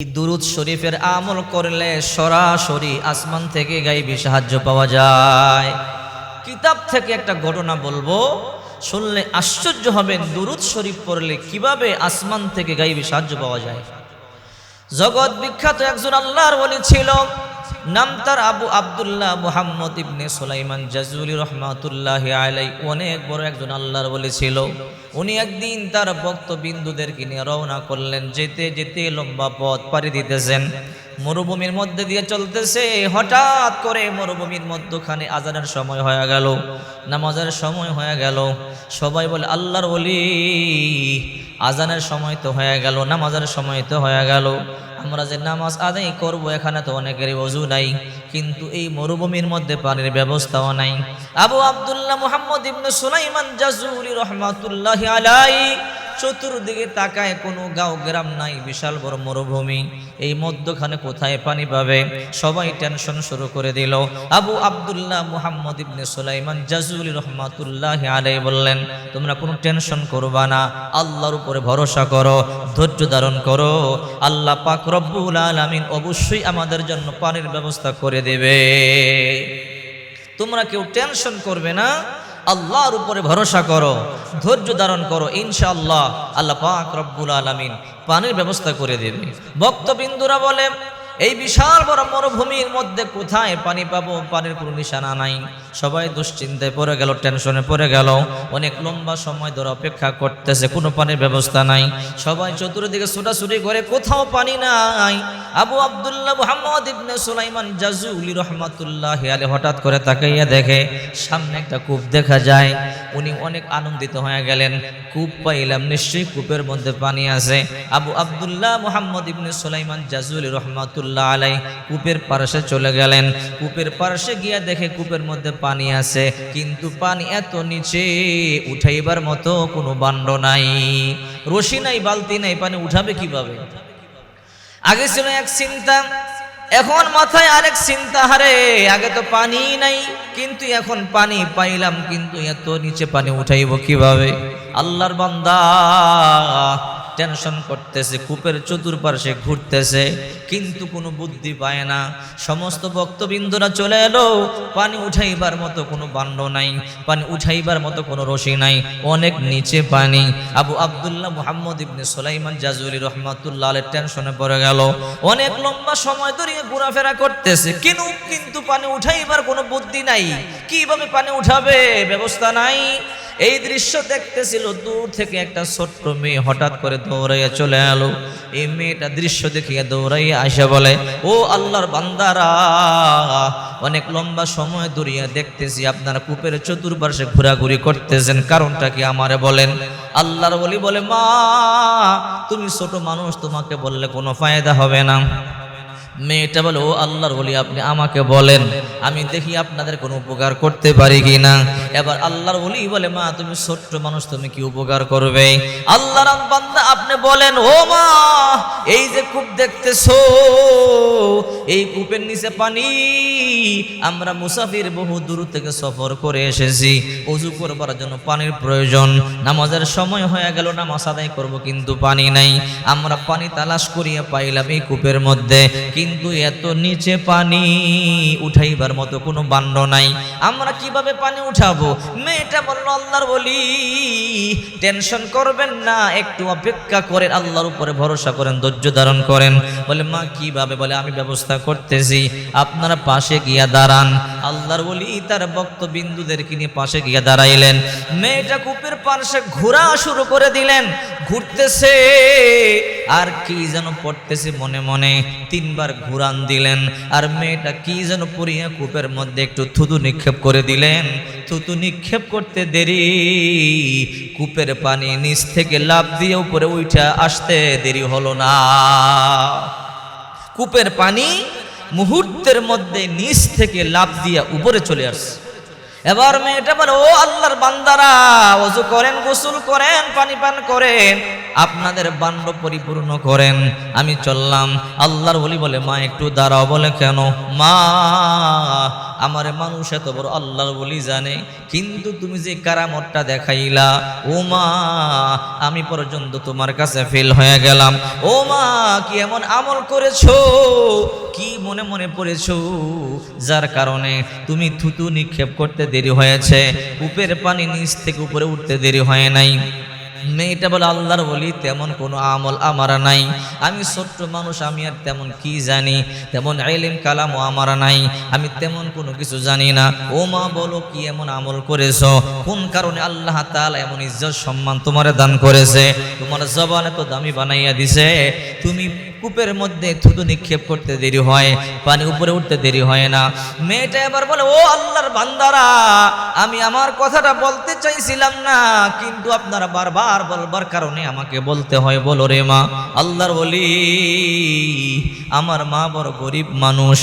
দুরুদ শরীফের আমল করলে সরাসরি আসমান থেকে গাইবি সাহায্য পাওয়া যায়। কিতাব থেকে একটা ঘটনা বলব, শুনলে আশ্চর্য হবে দুরুদ শরীফ পড়লে কীভাবে আসমান থেকে গাইবি সাহায্য পাওয়া যায়। জগৎ বিখ্যাত একজন আল্লাহর বলি ছিল। নাম তার আবু আবদুল্লাহ মুহাম্মদ ইবনে সোলাইমান জাজুলি রহমাতুল্লাহ আলাই অনেক বড় একজন আল্লাহর বলেছিল উনি একদিন তার ভক্তবিন্দুদেরকে নিয়ে রওনা করলেন, যেতে যেতে লম্বা পথ পাড়ি দিতেছেন। মরুভূমির মধ্যে দিয়ে চলতেছে। হঠাৎ করে মরুভূমির মধ্যখানে আজানের সময় হয়ে গেল। নামাজের সময় হয়ে গেল। সবাই বলে, আল্লাহর বলি আজানের সময় তো হয়ে গেল, নামাজের সময় তো হয়ে গেল। আমরা যে নামাজ আদায় করব, এখানে তো অনেকেরই অজু নাই। কিন্তু এই মরুভূমির মধ্যে পানির ব্যবস্থাও নাই। আবু আব্দুল্লাহ মুহাম্মদ ইবনে সুলাইমান জাজুরি রহমাতুল্লাহ আলাই চতুর্দিকে তাকায় কোনো গাঁও গ্রাম নাই, বিশাল বড় মরুভূমি। এই মধ্যখানে কোথায় পানি পাবে? সবাই টেনশন শুরু করে দিল। আবু আব্দুল্লাহ মুহাম্মদ ইবনে সুলাইমান জাজুলি রহমাতুল্লাহ আলাই বললেন, তোমরা কোনো টেনশন করবা না, আল্লাহর উপরে ভরসা করো, ধৈর্য ধারণ করো। আল্লাহ পাক রব্বুল আলামিন অবশ্যই আমাদের জন্য পানির ব্যবস্থা করে দেবে। তোমরা কেউ টেনশন করবে না আল্লাহর উপরে ভরসা করো, ধৈর্য ধারণ করো, ইনশাআল্লাহ আল্লাহ পাক রব্বুল আলমিন পানির ব্যবস্থা করে দেবে। ভক্তবিন্দুরা বলে এই বিশাল বড় মরুভূমির মধ্যে কোথায় পানি পাবো? পানির কোনো নিশানা নাই। সবাই দুশ্চিন্তায় পড়ে গেল, টেনশনে পড়ে গেল। অনেক লম্বা সময় ধরে অপেক্ষা করতেছে, কোনো পানির ব্যবস্থা নাই। সবাই চতুর্দিকে ছুটাছুটি করে কোথাও পানি নাই। আবু আব্দুল্লাহ মুহাম্মদ ইবনে সুলাইমান জাজুলি রহমাতুল্লাহ আলে হঠাৎ করে তাকাইয়া দেখে, সামনে একটা কূপ দেখা যায়। উনি অনেক আনন্দিত হয়ে গেলেন। কূপ পাইলাম, নিশ্চয়ই কূপের মধ্যে পানি আছে। আবু আব্দুল্লাহ মুহাম্মদ ইবনে সুলাইমান জাজুলি রহমাতুল্লাহ আলাই কূপের পার্শ্বে চলে গেলেন। কূপের পার্শ্বে গিয়া দেখে কূপের মধ্যে পানি আছে, কিন্তু পানি এত নিচে উঠাইবার মতো কোনো বান্ড নাই। রশি নাই, বালতি নাই, পানি উঠাবে কীভাবে? আগে ছিল এক চিন্তা এখন মাথায় আরেক চিন্তা, হারে, আগে তো পানি নাই, কিন্তু এখন পানি পাইলাম, কিন্তু এত নিচে পানি উঠাইব কীভাবে? আল্লাহর বান্দা টেনশন করতেছে, কূপের চতুর্পার্শ্বে ঘুরতেছে, কিন্তু কোনো বুদ্ধি পায় না। সমস্ত ভক্তবিন্দুরা চলে এলো, পানি উঠাইবার মতো কোনো বান্ড নাই, পানি উঠাইবার মতো কোনো রশি নাই, অনেক নিচে পানি। আবু আব্দুল্লাহ মুহাম্মদ ইবনে সুলাইমান জাজুলি রহমাতুল্লাহ টেনশনে পড়ে গেল। অনেক লম্বা সময় ধরে ঘোরাফেরা করতেছে। কিন্তু কিন্তু পানি উঠাইবার কোনো বুদ্ধি নাই। কীভাবে পানি উঠাবে? ব্যবস্থা নাই। এই দৃশ্য দেখতেছিল দূর থেকে একটা ছোট্ট মেয়ে হঠাৎ করে দৌড়াইয়া চলে এলো। এই মেয়েটা দৃশ্য দেখিয়া দৌড়াইয়া আসে বলে, ও আল্লাহর বান্দারা, অনেক লম্বা সময় দূরিয়া দেখতেছি আপনারা কূপের চতুর্পার্শ্বে ঘোরাঘুরি করতেছেন। কারণটা কি আমারে বলেন? আল্লাহর বলি বলে, মা, তুমি ছোট মানুষ, তোমাকে বললে কোনো ফায়দা হবে না। মেয়েটা বলে, ও আল্লাহর বলি আপনি আমাকে বলেন, আমি দেখি আপনাদের কোনো উপকার করতে পারি কি না এবার আল্লাহর বলি বলে, মা, তুমি ছোট্ট মানুষ, তুমি কি উপকার করবে? আল্লাহর বান্দা, আপনি বলেন, ও মা, এই যে কূপ দেখতেছো, এই কূপের নিচে পানি, আমরা মুসাফির বহু দূর থেকে সফর করে এসেছি অজু করবার জন্য পানির প্রয়োজন, নামাজের সময় হয়ে গেল, নামাজ আদায় করব, কিন্তু পানি নাই, আমরা পানি তালাশ করিয়া পাইলাম এই কূপের মধ্যে কিন্তু এত নিচে পানি উঠাইবার মতো কোনো বান্ড নাই। আমরা কীভাবে পানি উঠাবো? মেয়েটা বলল, আল্লাহর বলি টেনশন করবেন না, একটু অপেক্ষা করেন, আল্লাহর উপরে ভরসা করেন, ধৈর্য ধারণ করেন। বলে, মা, কীভাবে? বলে, আমি ব্যবস্থা করতেছি, আপনারা পাশে গিয়া দাঁড়ান। আল্লাহর বলি তার বক্তবিন্দুদেরকে নিয়ে পাশে গিয়া দাঁড়াইলেন। মেয়েটা কূপের পাশে ঘোরা শুরু করে দিলেন। ঘুরতেছে। আর কি যেন পড়তেছে মনে মনে। তিনবার ঘুরান দিলেন। আর মেয়েটা কি যেন পড়িয়া কূপের মধ্যে একটু থুতু নিক্ষেপ করে দিলেন। থুতু নিক্ষেপ করতে দেরি। কূপের পানি নিচ থেকে লাভ দিয়ে উপরে উঠা আসতে দেরি হলো না। কূপের পানি মুহূর্তের মধ্যে নিচ থেকে লাভ দিয়া উপরে চলে আসছে। এবার মেয়েটা বলে, ও আল্লাহর বান্দারা অজু করেন, গোসল করেন, পানি পান করেন, আপনাদের বান্ড পরিপূর্ণ করেন। আমি চললাম। আল্লাহর বলি বলে, মা, একটু দাঁড়াও। বলে, কেন? মা, আমার মানুষ এত বড় আল্লাহর বলি জানে, কিন্তু তুমি যে কারামতটা দেখাইলা, ও মা, আমি পর্যন্ত তোমার কাছে ফেল হয়ে গেলাম। ও মা, কি এমন আমল করেছ? কি মনে মনে পড়েছো? যার কারণে তুমি থুতু নিক্ষেপ করতে দেরি হয়েছে। কূপের পানি নিচ থেকে উপরে উঠতে দেরি হয় নাই। মেয়েটা বলে, আল্লাহর বলি তেমন কোনো আমল আমার নাই। আমি ছোট্ট মানুষ, আমি আর তেমন কি জানি? তেমন এলিম কালামও আমার নাই। আমি তেমন কোনো কিছু জানি না। ও মা, বলো কি এমন আমল করেছ? কোন কারণে আল্লাহ তাল এমন ইজ্জত, সম্মান তোমারে দান করেছে? তোমার জবান এত দামি বানাইয়া দিছে। তুমি কূপের মধ্যে থুতু নিক্ষেপ করতে দেরি হয়, পানি উপরে উঠতে দেরি হয় না। মেয়েটা এবার বলে, ও আল্লাহর বান্দারা, আমি আমার কথাটা বলতে চাইছিলাম না, কিন্তু আপনারা বারবার বলবার কারণে আমাকে বলতে হয়, বলো রে মা। আল্লাহর বলি, আমার মা বড় গরিব মানুষ,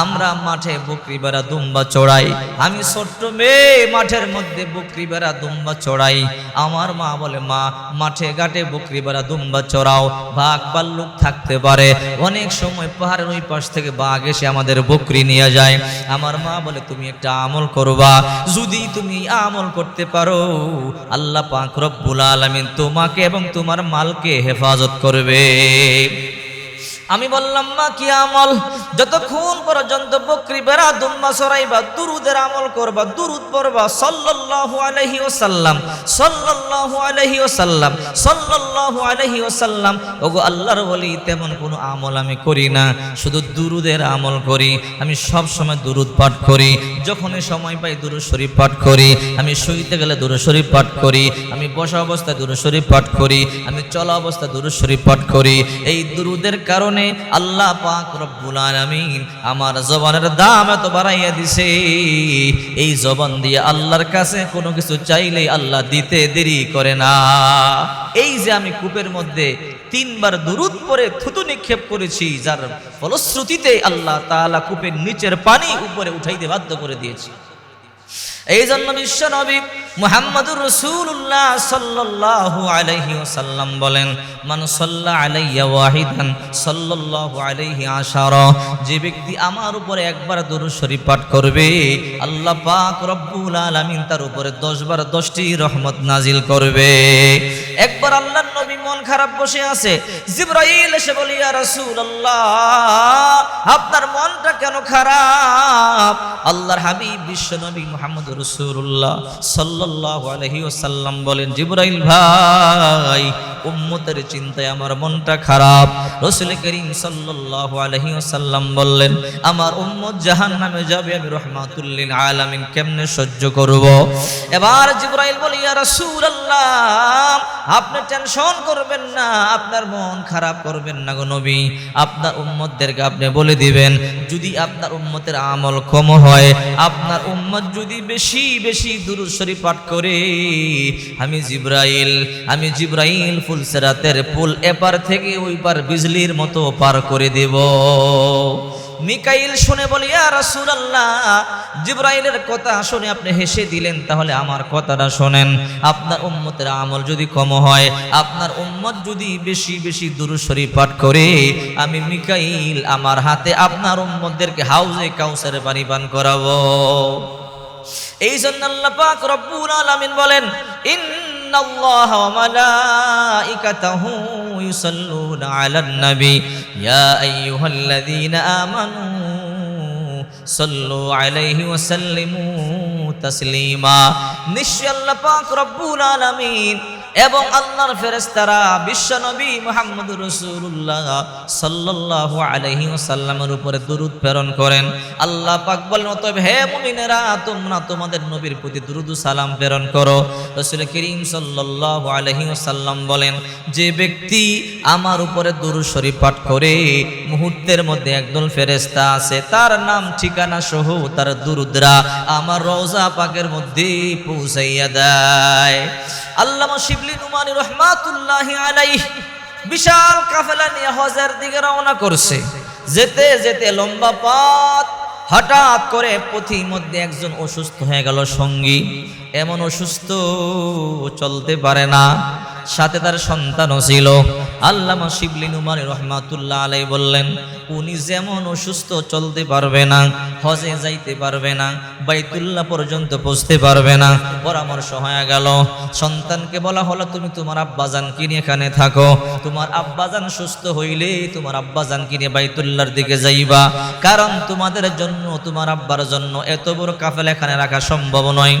আমরা মাঠে বকরি বেড়া দুম্বা চড়াই। আমি ছোট্ট মেয়ে, মাঠের মধ্যে বকরি বেড়া দুম্বা চড়াই। আমার মা বলে, মা, মাঠে ঘাটে বকরি বেড়া দুম্বা চড়াও বাঘ ভাল্লুক থাকতে পারে। অনেক সময় পাহাড়ের ওই পাশ থেকে বাঘ এসে আমাদের বকরি নিয়ে যায়। আমার মা বলে, তুমি একটা আমল করবা। যদি তুমি আমল করতে পারো, আল্লাহ পাক রব্বুল আলামিন তোমাকে এবং তোমার মালকে হেফাজত করবে। আমি বললাম, মা, কি আমল? যতক্ষণ পর্যন্ত বকরি বেড়া, দুম্মা সরাইবা, দুরুদের আমল করবা, দুরুদ পড়বা, সাল্লাল্লাহু আলাইহি ওয়াসাল্লাম, সাল্লাল্লাহু আলাইহি ওয়াসাল্লাম, সাল্লাল্লাহু আলাইহি ওয়াসাল্লাম, ওগো আল্লাহর বলি তেমন কোনো আমল আমি করি না। শুধু দুরুদের আমল করি। আমি সব সময় দুরুদ পাঠ করি। যখনই সময় পাই দুরুদ শরীফ পাঠ করি। আমি শুইতে গেলে দুরুদ শরীফ পাঠ করি। আমি বসা অবস্থায় দুরুদ শরীফ পাঠ করি। আমি চলা অবস্থায় দুরুদ শরীফ পাঠ করি। এই দুরুদের কারণে আল্লাহ পাক রব্বুল আলামিন আমার জবানের দাম এত বাড়াইয়া দিছে। এই জবান দিয়ে আল্লাহর কাছে কোনো কিছু চাইলেই আল্লাহ দিতে দেরি করে না। এই যে আমি কূপের মধ্যে তিনবার দুরুদ পরে থুতু নিক্ষেপ করেছি, যার ফলশ্রুতিতে আল্লাহ তাআলা কূপের নিচের পানি উপরে উঠাইতে বাধ্য করে দিয়েছি। এই জন্য বিশ্ব নবী মুহাম্মদুর রসুল্লাহ সাল্লাল্লাহু আলাইহি ওয়াসাল্লাম বলেন, মান সাল্লা আলাইয়া ওয়াহিদান সাল্লাল্লাহু আলাইহি আশারা যে ব্যক্তি আমার উপরে একবার দরুদ শরীফ পাঠ করবে, আল্লাহ পাক রব্বুল আলামিন তার উপরে 10 বার 10টি রহমত নাজিল করবে। একবার আল্লাহর নবী মন খারাপ বসে আছে, জিবরাইল এসে বলি, ইয়া রাসূলুল্লাহ, আপনার মনটা কেন খারাপ? আল্লাহর হাবিব বিশ্ব নবী মুহাম্মদ রাসূলুল্লাহ সাল্লাল্লাহু বলেন, জিবরাইল ভাই, উম্মতের চিন্তায় আমার মনটা খারাপ। রাসূল করিম সাল্লাল্লাহু আলাইহি ওয়াসাল্লাম বললেন, আমার উম্মত জাহান্নামে যাবে, আমি কেমনে সহ্য করব? এবার জিবরাইল বলি, ইয়া রাসূলুল্লাহ, আপনি টেনশন করবেন না, আপনার মন খারাপ করবেন না গো নবী। আপনার উম্মতদেরকে আপনি বলে দিবেন, যদি আপনার উম্মতের আমল কম হয়, আপনার উম্মত যদি বেশি বেশি দুরূদ শরীফ পাঠ করে। আমি জিব্রাইল আমি জিব্রাইল ফুল এপার থেকে ওই বিজলির মতো পার করে দেব। মিকাইল শুনে বলি, ইয়া রাসূলুল্লাহ, জিব্রাইলের কথা শুনে আপনি হেসে দিলেন, তাহলে আমার কথাটা শোনেন। আপনার উম্মতের আমল যদি কম হয়, আপনার উম্মত যদি বেশি বেশি দুরূদ পাঠ করে, আমি মিকাইল আমার হাতে আপনার উম্মতদেরকে হাউজে কাউসারে পানি পান করাবো। এই জন্য আল্লাহ পাক রব্বুল আলামিন বলেন, ইন্নাল্লাহা ওয়া মালাইকাতাহু ইউসাল্লুনা আলান নবী। ইয়া আইয়ুহাল্লাযীনা আমানু সাল্লু আলাইহি ওয়া সাল্লিমু তাসলিমা। নিশ্চয় আল্লাহ পাক রব্বুল আলামিন এবং আল্লাহর ফেরেশতারা বিশ্বনবী মুহাম্মদুর রসুল্লাহ সাল্লাল্লাহু আলাইহি সাল্লামের উপরে দুরুদ প্রেরণ করেন। আল্লাহ পাক বলেন, অতএব হে মুমিনেরা, তোমরা তোমাদের নবীর প্রতি দরুদ সালাম প্রেরণ করো। রাসূল করিম সাল্লাল্লাহু আলাইহি সাল্লাম বলেন, যে ব্যক্তি আমার উপরে দরুদ শরীফ পাঠ করে, মুহূর্তের মধ্যে একদল ফেরেশতা আছে, তার নাম, ঠিকানা সহ তার দুরুদরা আমার রওজা পাকের মধ্যে পৌঁছাইয়া দেয়। আল্লাহ আল্লামা বিশাল কাফেলা নিয়ে হজের দিকে রওনা করছে। যেতে যেতে লম্বা পথ, হঠাৎ করে পথি মধ্যে একজন অসুস্থ হয়ে গেল সঙ্গী। এমন অসুস্থ চলতে পারে না। সাথে তার সন্তানও ছিল। আল্লামা শিবলিন উমার রহমাতুল্লাহ আলাই বললেন, উনি যেমন অসুস্থ চলতে পারবে না, হজে যাইতে পারবে না, বাইতুল্লাহ পর্যন্ত পৌঁছতে পারবে না, পরামর্শ হয়ে গেল। সন্তানকে বলা হলো, তুমি তোমার আব্বাজান কিনে এখানে থাকো। তোমার আব্বাজান সুস্থ হইলে তোমার আব্বাজানকে কিনে বাইতুল্লার দিকে যাইবা। কারণ তোমাদের জন্য, তোমার আব্বার জন্য এত বড় কাফেল এখানে রাখা সম্ভব নয়।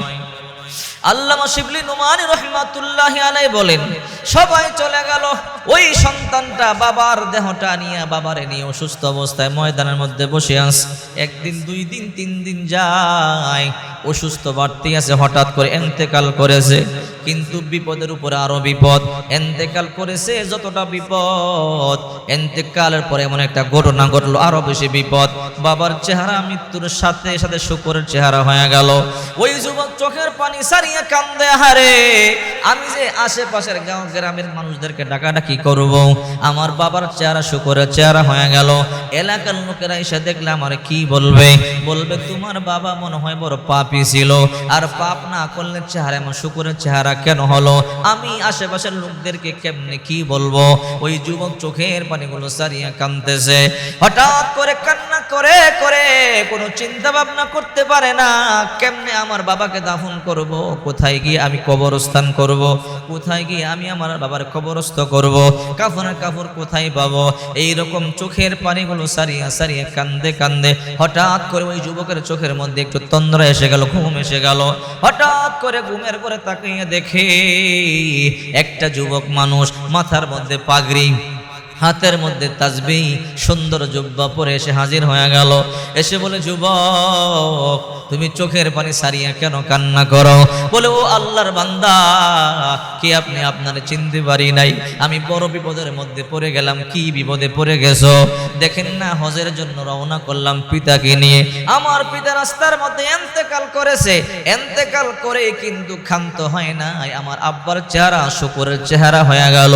আল্লামা শিবলি নুমানি রহমাতুল্লাহ আলাই বলেন সবাই চলে গেল ওই সন্তানটা বাবার দেহটা নিয়ে বাবারে নিয়ে অসুস্থ অবস্থায় ময়দানের মধ্যে বসে আস একদিন, দুই দিন, তিন দিন যায়। অসুস্থ বাড়তি আছে, হঠাৎ করে এন্তেকাল করেছে। কিন্তু বিপদের উপরে আরও বিপদ। এন্তেকাল করেছে যতটা বিপদ। এন্তেকালের পরে এমন একটা ঘটনা ঘটলো, আরও বেশি বিপদ। বাবার চেহারা মৃত্যুর সাথে সাথে শুকরের চেহারা হয়ে গেল। ওই যুবক চোখের পানি সারিয়ে কান্দে হারে আমি যে আশেপাশের গাঁও, গ্রামের মানুষদেরকে ডাকাডাকি করব। আমার বাবার চেহারা চেহারা হয়ে গেল। এলাকার লোকেরা এসে দেখলে আমার কি বলবে? বলবে, তোমার বাবা মনে হয় বড় পাপি ছিল। আর পাপ না করলে চেহারা চেহারা কেন হলো? আমি আশেপাশের লোকদেরকে কেমনে কি বলব? ওই যুবক চোখের পানিগুলো সারিয়া কানতেছে হঠাৎ করে করে করে কোনো চিন্তা ভাবনা করতে পারে না। কেমনে আমার বাবাকে দাফন করব? কোথায় গিয়ে আমি কবরস্থান করব? কোথায় গিয়ে আমি আমার বাবার কবরস্থ করব? কাফনের কাপড় কোথায় পাবো? এই রকম চোখের পানিগুলো সারিয়া সারিয়া কান্দে কান্দে হঠাৎ করে ওই যুবকের চোখের মধ্যে একটু তন্দ্রা এসে গেল, ঘুম এসে গেল। হঠাৎ করে ঘুমের করে তাকিয়ে দেখে একটা যুবক মানুষ মাথার মধ্যে পাগড়ি হাতের মধ্যে তাজবি সুন্দর জুব্বা পরে এসে হাজির হয়ে গেল। এসে বলে, যুবক, তুমি চোখের পানি সারিয়া কেন কান্না করো? বলে, ও আল্লাহর বান্দা, কি আপনি আপনার চিনতে পারি নাই? আমি বড় বিপদের মধ্যে পড়ে গেলাম, কি বিপদে পড়ে গেছো? দেখেন না, হজের জন্য রওনা করলাম পিতাকে নিয়ে। আমার পিতা রাস্তার মধ্যে এন্তেকাল করেছে। এন্তেকাল করে কিন্তু ক্ষান্ত হয় নাই। আমার আব্বার চেহারা, শুকুরের চেহারা হয়ে গেল।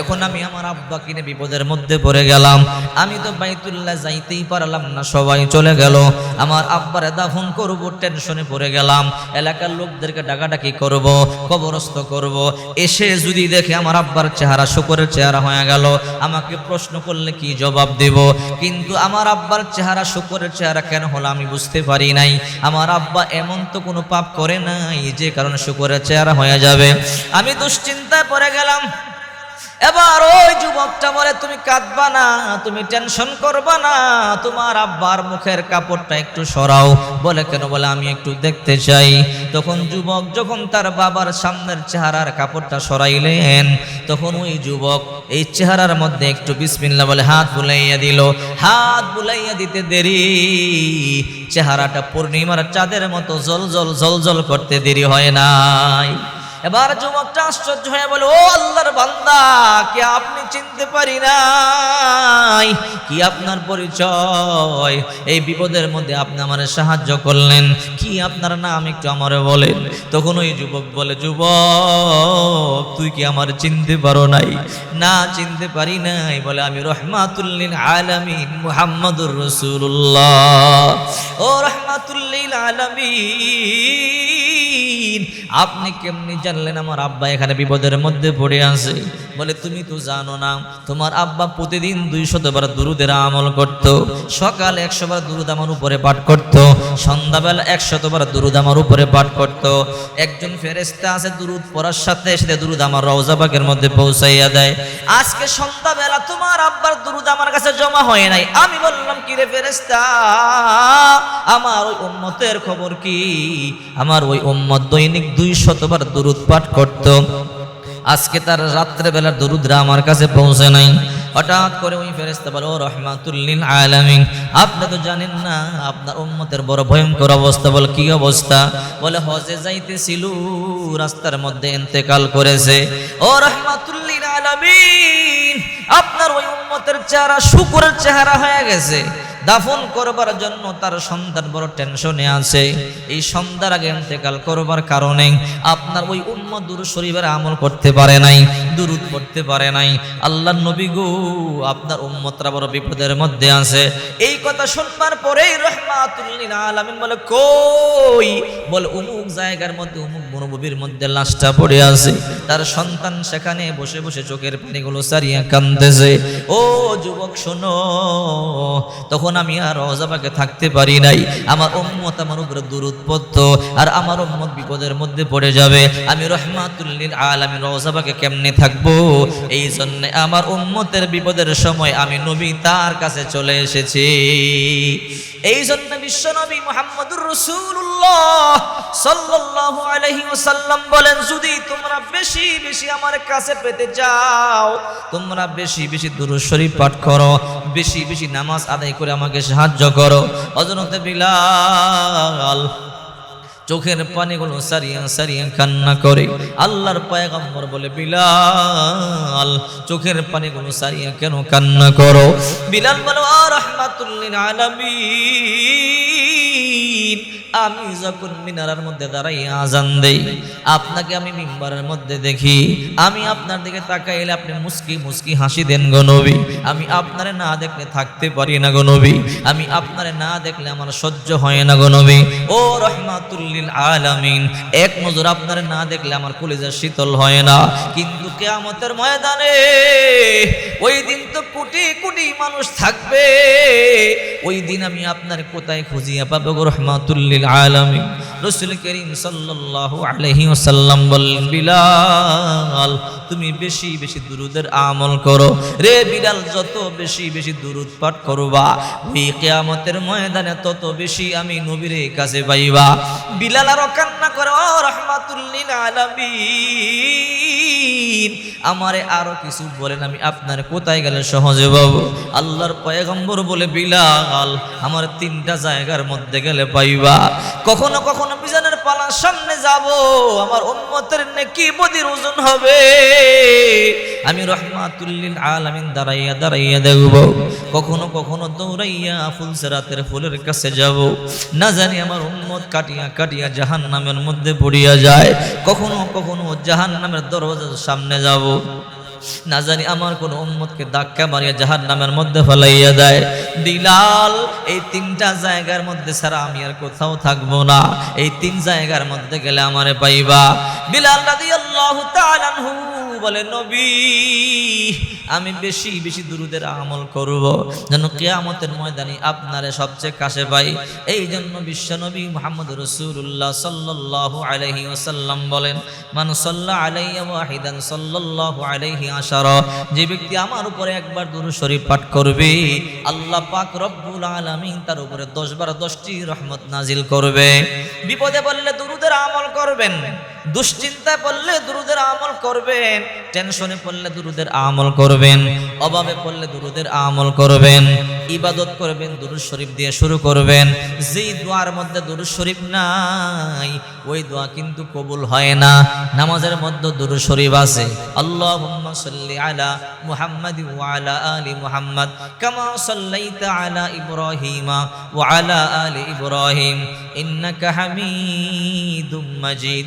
এখন আমি আমার আব্বা কিনে বিপদের মধ্যে পড়ে গেলাম। আমি তো বাইতুল্লাহ যাইতেই পারলাম না, সবাই চলে গেল। আমার আব্বার দাফন করব, টেনশনে পড়ে গেলাম। এলাকার লোকদেরকে ডাকাডাকি করব, কবরস্থ করব। এসে যদি দেখে আমার আব্বার চেহারা শুকরের চেহারা হয়ে গেল, আমাকে প্রশ্ন করলে কি জবাব দেব? কিন্তু আমার আব্বার চেহারা শুকরের চেহারা কেন হলো আমি বুঝতে পারি নাই। আমার আব্বা এমন তো কোনো পাপ করে নাই, যে কারণে শুকরের চেহারা হয়ে যাবে। আমি দুশ্চিন্তায় পড়ে গেলাম। এবার ওই যুবকটা বলে, তুমি কাঁদবা না, তুমি টেনশন করবা না, তোমার আব্বার মুখের কাপড়টা একটু সরাও। বলে, কেন? বলে, আমি একটু দেখতে চাই। তখন যুবক যখন তার বাবার সামনের চেহারার কাপড়টা সরাইলেন, তখন ওই যুবক এই চেহারার মধ্যে একটু বিসমিল্লা বলে, হাত বুলাইয়া দিল। হাত বুলাইয়া দিতে দেরি, চেহারাটা পূর্ণিমার চাঁদের মতো জল জল জল জল করতে দেরি হয় নাই। এবার যুবকটা আশ্চর্য হয়ে বলে, ও আল্লাহর বান্দা, কি আপনি চিনতে পারি নাই? কি আপনার পরিচয়? এই বিপদের মধ্যে আপনি আমার সাহায্য করলেন। কি আপনার নাম একটু আমারে বলেন? তখন ওই যুবক বলে, যুবক, তুই কি আমার চিনতে পারো নাই? না, চিনতে পারি নাই, বলে, আমি রহমাতুল্লিল আলামিন মুহাম্মাদুর রাসূলুল্লাহ। ও রহমাতুল্লিল আলামিন আপনি কেমনি জানলেন আমার আব্বা এখানে বিপদের মধ্যে পড়ে আছে? বলে, তুমি তো জানো না, তোমার আব্বা প্রতিদিন দুই শতবার দুরুদের আমল করত। সকাল একশো বার দুরুদ আমার উপরে পাঠ করত, সন্ধ্যাবেলা একশতবার দুরুদ আমার উপরে পাঠ করত। একজন ফেরেস্তা আছে, দুরুদ পড়ার সাথে সাথে দুরুদ আমার রওজাবাগের মধ্যে পৌঁছাইয়া দেয়। আজকে সন্ধ্যাবেলা তোমার আব্বার দুরুদ আমার কাছে জমা হয় নাই। আমি বললাম, কি রে ফেরেস্তা আমার ওই উম্মতের খবর কি? আমার ওই উম্মত দৈনিক দুই শতবার দুরুদ পাঠ করত। আজকে তার রাত্রেবেলার দরুদরা আমার কাছে পৌঁছে নাই। হঠাৎ করে ওই ফেরেস্তা বলো রহমাতুল্লিল আলামিন, আপনি তো জানেন না, আপনার উম্মতের বড় ভয়ঙ্কর অবস্থা, বলে কি অবস্থা? বলে, হজে যাইতেছিল, রাস্তার মধ্যে ইন্তেকাল করেছে। ও রহমাতুল্লিল আলামিন, আপনার ওই উম্মতের চেহারা, শুকুরের চেহারা হয়ে গেছে। দাফন করবার জন্য তার সন্তান বড় টেনশনে আছে। এই সন্ধ্যার আগে ইন্তেকাল করবার কারণে আপনার ওই উম্মত দুরু শরীফের আমল করতে পারে নাই, দুরুদ পড়তে পারে নাই। আল্লাহ নবী গো, আপনার উম্মতরা বড় বিপদের মধ্যে আছে। এই কথা শুনবার পরেই রহমাতুল্লিল আলামিন বলে, কই? বলে, অমুক জায়গার মধ্যে, অমুক মনোভূমির মধ্যে লাশটা পড়ে আছে। তার সন্তান সেখানে বসে বসে চোখের পানিগুলো সারিয়া কান্দতেছে ও যুবক শোনো, তখন আমি আর রজাবাকে থাকতে পারি নাই। আমার উম্মত আমার উপরে দুরুৎপত্ত আর আমার উম্মত বিপদের মধ্যে পড়ে যাবে। আমি রহমাতুল্লিল আলামী রজাবাকে কেমনে থাকব? এই জন্য আমার উম্মতের বিপদের সময় আমি নবী তার কাছে চলে এসেছি। এই জন্য বিশ্ব নবী মোহাম্মদুর রসুল্লাহ সাল্লাল্লাহু আলাইহি ওয়াসাল্লাম বলেন, যদি তোমরা বেশি বেশি আমার কাছে পেতে চাও, তোমরা বেশি বেশি দুরূদ শরীফ পাঠ করো। বেশি বেশি নামাজ আদায় করে আমাকে সাহায্য করো। হজরত বিলাল চোখের পানিগুলো সারিয়া সারিয়া কান্না করে। আল্লাহর পায়গম্বর বলে বিলাল চোখের পানিগুলো সারিয়া কেন কান্না করো? বিলাল বলো আর রহমাতুল্লিন আলামিন। আমি যখন মিনারার মধ্যে দাঁড়াই, আজান দেই, আপনাকে আমি মিম্বারের মধ্যে দেখি। আমি আপনার দিকে তাকাইলে আপনি মুস্কি মুস্কি হাসি দেন গো আমি আপনারে না দেখলে থাকতে পারি না গো আমি আপনারে না দেখলে আমার সহ্য হয় না গো ও রহমাতুল্লিল আলামিন, এক নজর আপনারে না দেখলে আমার কলিজা শীতল হয় না। কিন্তু কেয়ামতের ময়দানে ওই দিন তো কোটি কোটি মানুষ থাকবে। ওই দিন আমি আপনার কোথায় খুঁজিয়া পাবো গো রহমাতুল্লিল আলামিন, রসুল করিম সাল্লাল্লাহু আলাইহি ওয়াসাল্লাম বললেন, বিলাল, তুমি বেশি বেশি দুরুদের আমল করো। রে বিলাল, যত বেশি বেশি দুরুদ পাঠ করবা, ওই কিয়ামতের ময়দানে তত বেশি আমি নবীর কাছে পাইবা। বিলাল আরও কান্না করে, ও রহমাতুল্লিল আলামিন, আমারে আরও কিছু বলেন, আমি আপনার কোথায় গেলে সহজে বাবু আল্লাহর পয়গম্বর বলে, বিলাল, আমার তিনটা জায়গার মধ্যে গেলে পাইবা। কখনো কখনো বিজানের পালার সামনে যাব, আমার উম্মতের নেকি বদির ওজন হবে। আমি রহমাতুল্লিল আলামিন দাঁড়াইয়া দাঁড়াইয়া দেখব, কখনো কখনো দৌড়াইয়া ফুল ফুলসেরাতের ফুলের কাছে যাব। না জানি আমার উম্মত কাটিয়া কাটিয়া জাহান নামের মধ্যে পড়িয়া যায়, কখনো কখনো জাহান নামের দরজার সামনে যাব। না জানি আমার কোন উম্মতকে ধাক্কা মারিয়া জাহান নামের মধ্যে ফেলাইয়া দেয়। বিলাল এই তিনটা জায়গার মধ্যে ছাড়া আমি আর কোথাও থাকব না। এই তিন জায়গার মধ্যে গেলে আমারে পাইবা। বিলাল বলে, নবী, আমি বেশি বেশি দুরুদের আমল করব। যেন কিয়ামতের ময়দানে আপনারে সবচেয়ে কাছে পাই। এই জন্য বিশ্বনবী মুহাম্মদ রাসূলুল্লাহ সাল্লাল্লাহু আলাইহি ওয়াসাল্লাম বলেন, মান সাল্লা আলাইয়া ওয়াহিদান সাল্লাল্লাহু আলাইহি আশারা, যে ব্যক্তি আমার উপরে একবার দুরু শরীফ পাঠ করবে, আল্লাহ পাক রব্বুল আলমিন তার উপরে 10 বার 10টি রহমত নাজিল করবে। বিপদে বললে দুরুদের আমল করবেন। দুশ্চিন্তায় পড়লে দুরুদের আমল করবেন, টেনশনে পড়লে দুরুদের আমল করবেন, অভাবে পড়লে দুরুদের আমল করবেন, ইবাদত করবেন, দুরুদ শরীফ দিয়ে শুরু করবেন। যেই দোয়ার মধ্যে দুরুদ শরীফ নাই, ওই দোয়া কিন্তু কবুল হয় না। নামাজের মধ্যে দুরুদ শরীফ আছে, আল্লাহুম্মা আলা মুহাম্মাদ ওয়া আলা আলি কামা সাল্লাইতা আলা ইব্রাহিমা ওয়া আলা ইব্রাহিম, ইন্নাকা হামিদুম মাজিদ।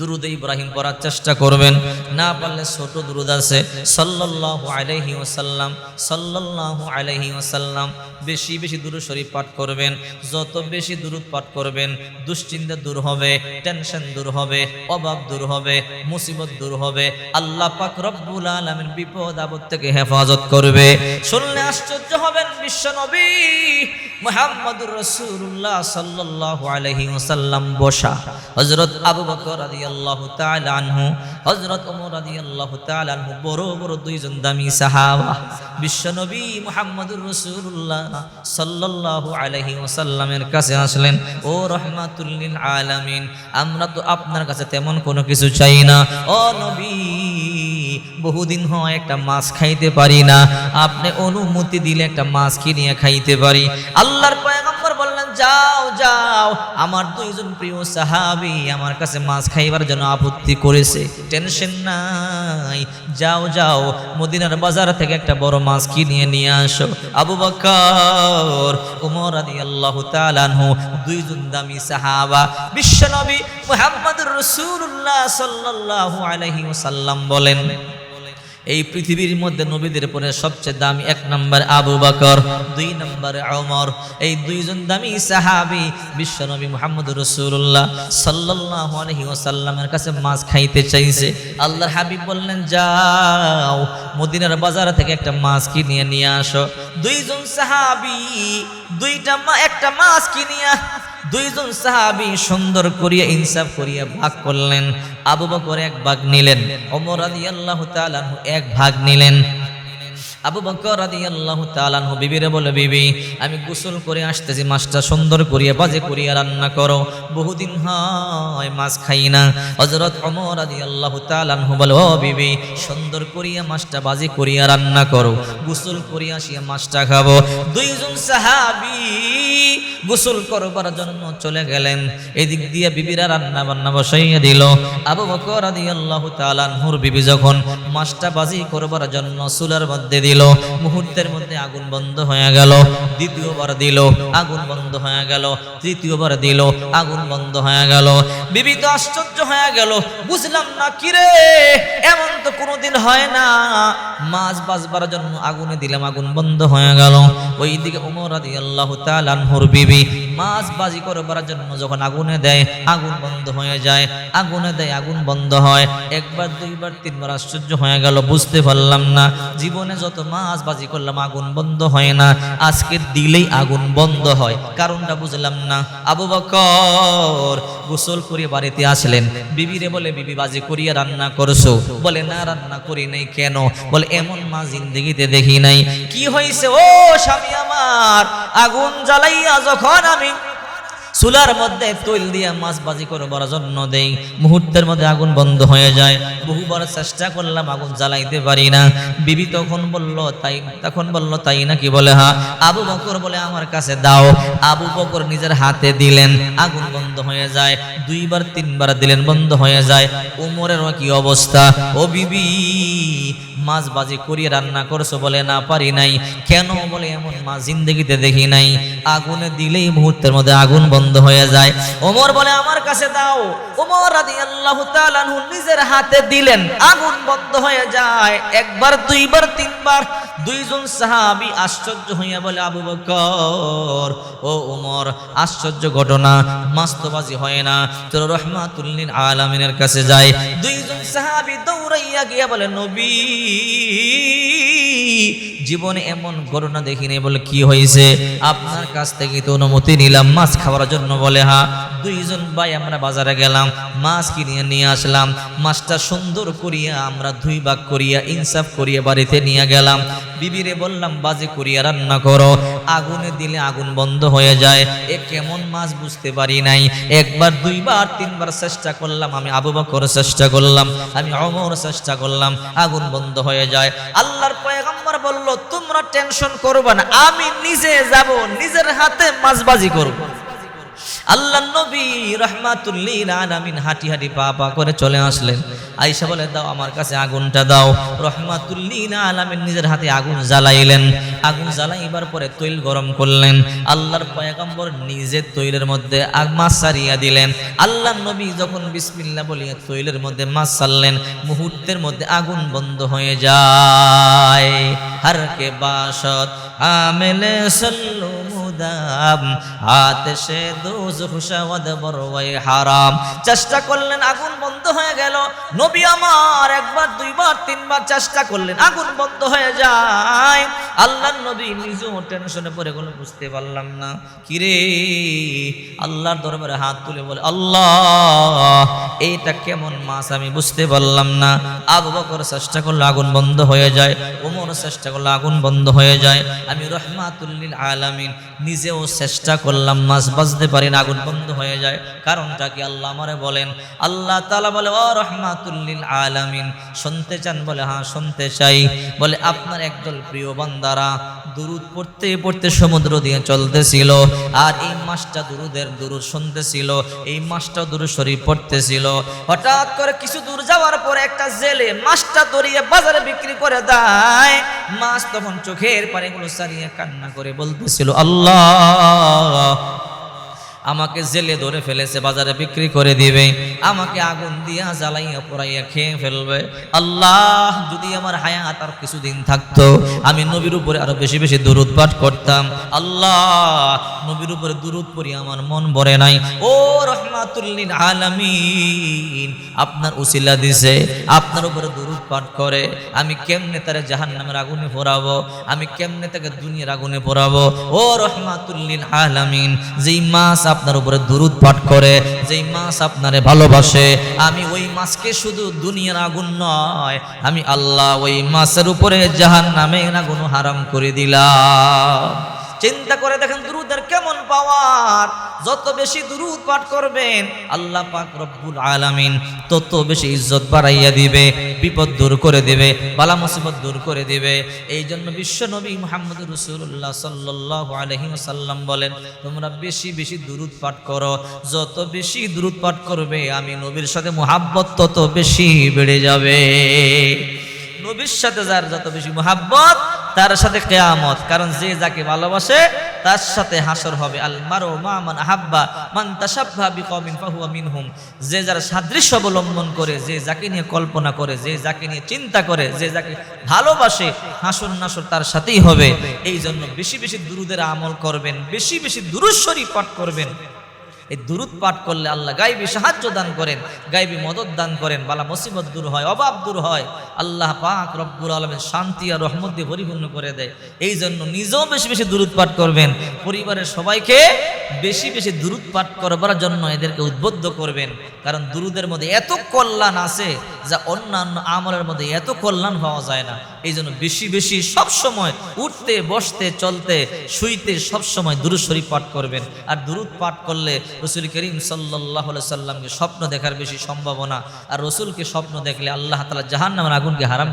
দুরুদ ইব্রাহিম পড়ার চেষ্টা করবেন। না পারলে ছোট দুরুদ আছে। সাল্লাল্লাহু আলাইহি ওয়াসাল্লাম, সাল্লাল্লাহু আলাইহি ওয়াসাল্লাম বেশি বেশি দুরুদ শরীফ পাঠ করবেন। যত বেশি দুরুদ পাঠ করবেন, দুশ্চিন্তা দূর হবে, টেনশন দূর হবে অভাব দূর হবে, মুসিবত দূর হবে। আল্লাহ পাক রব্বুল আলামিন বিপদ আপদ থেকে হেফাজত করবে। শুনলে আশ্চর্য হবেন বিশ্ব নবী মুহাম্মদুর রাসূলুল্লাহ সাল্লাল্লাহু আলাইহি ওয়াসাল্লাম বসা। হযরত আবু বকর রাদিয়াল্লাহু তাআলা আনহু, হযরত ওমর রাদিয়াল্লাহু তাআলা আনহু, বড় বড় দুইজন দামি সাহাবা। বিশ্বনবী মুহাম্মদুর রাসূলুল্লাহ সাল্লাল্লাহু আলাইহি ওয়াসাল্লামের কাছে আসলেন, ও রহমাতুল লিল আলামিন, আমরা তো আপনার কাছে তেমন কোনো কিছু চাই না। ও নবী, বহুদিন হয় একটা মাছ খাইতে পারি না। আপনি অনুমতি দিলে একটা মাছ কিনিয়ে খাইতে পারি। আল্লাহর পয়গম্বর বললেন, যাও যাও, আমার দুইজন প্রিয় সাহাবি আমার কাছে মাছ খাইবার জন্য আপত্তি করেছে। টেনশন নাই, যাও যাও, মদিনার বাজার থেকে একটা বড় মাছ কিনে নিয়ে আসো। আবু বকর, উমর রাদিয়াল্লাহু তাআলা আনহু, দুইজন দামি সাহাবা। বিশ্বনবী মুহাম্মদুর রাসূলুল্লাহ সাল্লাল্লাহু আলাইহি ওয়াসাল্লাম বলেন এই পৃথিবীর মধ্যে নবীদের পরে সবচেয়ে দামি এক নম্বর আবু বকর, দুই নম্বর ওমর। এই দুইজন দামি সাহাবি বিশ্বনবী মুহাম্মদ রসুল্লাহ সাল্লাল্লাহু আলাইহি ওয়াসাল্লামের কাছে মাছ খাইতে চাইছে। আল্লাহর হাবিব বললেন, যাও, মদিনার বাজার থেকে একটা মাছ কিনে নিয়ে আসো। দুইজন সাহাবি, দুইটা একটা মাছ কিনিয়া দুইজন সাহাবি সুন্দর করিয়া ইনসাফ করিয়া ভাগ করলেন। আবু বকর এক ভাগ নিলেন, ওমর আলী আল্লাহ এক ভাগ নিলেন। আবু বকর রাদিয়াল্লাহু তাআলা আনহু বিবিরে বলে, বিবি, আমি গোসল করে আসতেছি, মাছটা সুন্দর করিয়া বাজে করিয়া রান্না করো। বহুদিন হয় মাছ খাই না। হযরত ওমর রাদিয়াল্লাহু তাআলা আনহু বলে, ও বিবি, সুন্দর করিয়া মাছটা বাজে করিয়া রান্না করো। গোসল করিয়া আসিয়া মাছটা খাব। দুইজন সাহাবী গোসল করবার জন্য চলে গেলেন। এদিক দিয়ে বিবিরা রান্না বান্না বসাইয়া দিল। আবু বকর রাদিয়াল্লাহু তাআলা আনহুর বিবি যখন মাছটা বাজি করবার জন্য চুলার মধ্যে দিল। মুহূর্তের মধ্যে আগুন বন্ধ হয়ে গেল। দ্বিতীয়বার দিল, আগুন বন্ধ হয়ে গেল। তৃতীয়বার দিল, আগুন বন্ধ হয়ে গেল। বিবি তো আশ্চর্য হয়ে গেল। বুঝলাম না কিরে, এমন তো কোনোদিন হয় না। মাছ বাজবার জন্য আগুনে দিলাম, আগুন বন্ধ হয়ে গেল। ওইদিকে উমর রাদিয়াল্লাহু তাআলা আনহুর বিবি মাছ বাজি করবার জন্য যখন আগুনে দেয়, আগুন বন্ধ হয়ে যায়। আগুনে দেয়, আগুন বন্ধ হয়। একবার, দুইবার, তিনবার আশ্চর্য হয়ে গেল, বুঝতে পারলাম না। জীবনে যত মাছ বাজি করলাম, আগুন বন্ধ হয় না। আজকে দিলেই আগুন বন্ধ হয়। কারণটা বুঝলাম না। আবু বকর গোসল করে বাড়িতে আসলেন। বিবিরে বলে, বিবি, বাজি করিয়া রান্না করছ? বলে, না, রান্না করি নাই। কেন? বলে, এমন মা জিন্দগিতে দেখি নাই। কি হয়েছে ও স্বামী আমার? আগুন জ্বালাইয়া যখন আমি চুলার মধ্যে তৈল দিয়া মাছ বাজি করবার জন্য দেই। মুহূর্তের মধ্যে আগুন বন্ধ হয়ে যায়। বহুবার চেষ্টা করলাম, আগুন জ্বালাইতে পারি না। বিবি তখন বলল, তাই তখন বলল, তাই নাকি বলে হ্যাঁ আবু বকর বলে, আমার কাছে দাও। আবু বকর নিজের হাতে দিলেন, আগুন বন্ধ হয়ে যায়। দুইবার, তিনবার দিলেন, বন্ধ হয়ে যায়। উমরের কি অবস্থা? ও বিবি মাছ বাজি করিয়ে রান্না করছ বলে না পারি নাই। কেন বলে এমন মাছ জিন্দগিতে দেখি নাই। আগুনে দিলেই মুহূর্তের মধ্যে আগুন বন্ধ হয়ে যায়। ওমর বলে, আমার কাছে দাও। ওমর আনহু নিজের হাতে দিলেন। আগুন বন্ধ হয়ে যায়। একবার, দুইবার, তিনবার। দুইজন সাহাবি আশ্চর্য হইয়া বলে, আবু বকর, ও ওমর, আশ্চর্য ঘটনা। মাস্তবাজি হয় না। তোর রহমাতুল্লিন আলামিনের কাছে যায় দুইজন সাহাবি দৌড়াইয়া গিয়া বলে, নবী জীবনে এমন ঘটনা দেখিনি বলে কি হয়েছে? আপনার কাছ থেকে তো অনুমতি নিলাম, মাছ খাওয়ার জন্য বলে, হা। দুইজন ভাই, আমরা বাজারে গেলাম, মাছ কিনিয়ে নিয়ে আসলাম। মাছটা সুন্দর করিয়া আমরা দুই ভাগ করিয়া ইনসাফ করিয়া বাড়িতে নিয়ে গেলাম। বিবিরে বললাম, বাজে করিয়া রান্না করো। আগুনে দিলে আগুন বন্ধ হয়ে যায়। এ কেমন মাছ বুঝতে পারি নাই। একবার, দুইবার, তিনবার চেষ্টা করলাম, আমি আবু বকর চেষ্টা করলাম, আমি অমর চেষ্টা করলাম, আগুন বন্ধ হয়ে যায়। আল্লাহর পয়গম্বর বলল, তোমরা টেনশন করবে না, আমি নিজে যাব, নিজের হাতে মাছবাজি করব। আল্লাহ নবী রহমাতুল্লিল আলামিন হাঁটি হাঁটি পা পা করে চলে আসলেন। আইসা বলে, দাও আমার কাছে আগুনটা দাও। রহমাতুল্লিল আলামিন নিজের হাতে আগুন জ্বালাইলেন। আগুন জ্বালাইবার পরে তৈল গরম করলেন। আল্লাহর পয়গম্বর নিজে তৈলের মধ্যে মাছ সারিয়া দিলেন। আল্লাহ নবী যখন বিসমিল্লা বলিয়া তৈলের মধ্যে মাছ সারলেন মুহূর্তের মধ্যে আগুন বন্ধ হয়ে যায়। হর কে বাসত আমেলে সল্লু মুদাম আতশে দোজখ শাওয়াদ বরওয়াই হারাম। চেষ্টা করলেন, আগুন বন্ধ হয়ে গেল। নবী আমার একবার, দুইবার, তিনবার চেষ্টা করলেন, আগুন বন্ধ হয়ে যায়। আল্লাহর নবী নিজেও টেনশনে পড়ে গেল, বুঝতে পারলাম না। কিরে? আল্লাহর দরবারে হাত তুলে বলে, আল্লাহ, এইটা কেমন মাছ আমি বুঝতে পারলাম না। আবু বকর চেষ্টা করলে, আগুন বন্ধ হয়ে যায়। ওমর চেষ্টা করলে, আগুন বন্ধ হয়ে যায়। আমি রহমাতুল্লিল আলামিন নিজেও চেষ্টা করলাম, মাছ বাজতে পারি না, আগুন বন্ধ হয়ে যায়। কারণটা কি? আল্লাহ আমারে বলেন, আল্লাহ তালা বলে, ও রহমাতুল্লিল আলামিন, শুনতে চান বলে হ্যাঁ শুনতে চাই। বলে, আপনার একদল প্রিয় বান্দারা দুরুদ পড়তে পড়তে সমুদ্র দিয়ে চলতেছিল। আর এই মাসটা দুরুদের দুরুদ শুনতেছিল, এই মাসটা দূর শরীর পড়তেছিল। হঠাৎ করে কিছু দূর যাওয়ার পরে একটা জেলে মাছটা ধরিয়ে বাজারে বিক্রি করে দেয়। মাছ তখন চোখের পানিগুলো সারিয়ে কান্না করে বলতেছিল, আল্লাহ আমাকে জেলে ধরে ফেলেছে, বাজারে বিক্রি করে দিবে। আমাকে আগুন দিয়া জ্বালাইয়া পোড়াইয়া খেয়ে ফেলবে। আল্লাহ, যদি আমার হায়াত আর কিছুদিন থাকতো, আমি নবীর উপরে আরও বেশি বেশি দুরুদ পাঠ করতাম। আল্লাহ, নবীর উপরে দুরুদ পড়ি আমার মন ভরে নাই। ও রহমাতুল্লিল আলামিন, আপনার উসিলা দিছে, আপনার উপরে দুরুদ পাঠ করে। আমি কেমনে তারে জাহান নামের আগুনে পোড়াবো? আমি কেমনে তাকে দুনিয়ার আগুনে পোড়াবো? ও রহমাতুল্লিল আলামিন, যেই মাছ আপনার উপরে দুরুদ পাঠ করে, যেই মাছ আপনারে ভালোবাসে, আমি ওই মাছকে শুধু দুনিয়ার আগুন নয়, আমি আল্লাহ ওই মাছের উপরে জাহান নামে আগুন হারাম করে দিলাম। চিন্তা করে দেখেন দুরুদের কেমন পাওয়ার। যত বেশি দুরুদ পাঠ করবেন, আল্লাহ পাক রব্বুল আলামিন তত বেশি ইজ্জত বাড়াইয়া দিবে, বিপদ দূর করে দিবে, বালা মুসিবত দূর করে দিবে। এই জন্য বিশ্ব নবী মুহাম্মদ রসুল্লাহ সাল্লাল্লাহু আলাইহি ওয়াসাল্লাম বলেন, তোমরা বেশি বেশি দুরুদ পাঠ করো। যত বেশি দুরুদ পাঠ করবে, আমি নবীর সাথে মুহাব্বত তত বেশি বেড়ে যাবে। নবীর সাথে যার যত বেশি মোহাব্বত, তার সাথে কেয়ামত। কারণ যে যাকে ভালোবাসে, তার সাথে হাসর হবে। আল মারো মান আহাব্বা, মান তাসাব্বা বিকওমিন ফাহুয়া মিনহুম। যে যার সাদৃশ্য অবলম্বন করে, যে যাকে নিয়ে কল্পনা করে, যে যাকে নিয়ে চিন্তা করে, যে যাকে ভালোবাসে, হাসর নাসর তার সাথেই হবে। এই জন্য বেশি বেশি দুরুদের আমল করবেন, বেশি বেশি দুরুশ্বরী পাঠ করবেন। এই দুরুদ পাঠ করলে আল্লাহ গাইবি সাহায্য দান করেন গাইবি মদত দান করেন, বালা মুসিবত দূর হয় অভাব দূর হয়। আল্লাহ পাক রব্বুল আলমের শান্তি আর রহমত দিয়ে পরিপূর্ণ করে দেয়। এই জন্য নিজেও বেশি বেশি দুরুদ পাঠ করবেন, পরিবারের সবাইকে বেশি বেশি দুরুদ পাঠ করবার জন্য এদেরকে উদ্বুদ্ধ করবেন। কারণ দুরুদের মধ্যে এত কল্যাণ আছে যা অন্যান্য আমলের মধ্যে এত কল্যাণ পাওয়া যায় না। এই জন্য বেশি বেশি সব সময় উঠতে, বসতে, চলতে, শুইতে সব সময় দুরুদ শরীফ পাঠ করবেন। আর দুরুদ পাঠ করলে রসুল করিম সাল্লাহ সাল্লামকে স্বপ্ন দেখার বেশি সম্ভাবনা আর রসুলকে স্বপ্ন দেখলে আল্লাহ তালা জাহান্নামের আগুনকে হারাম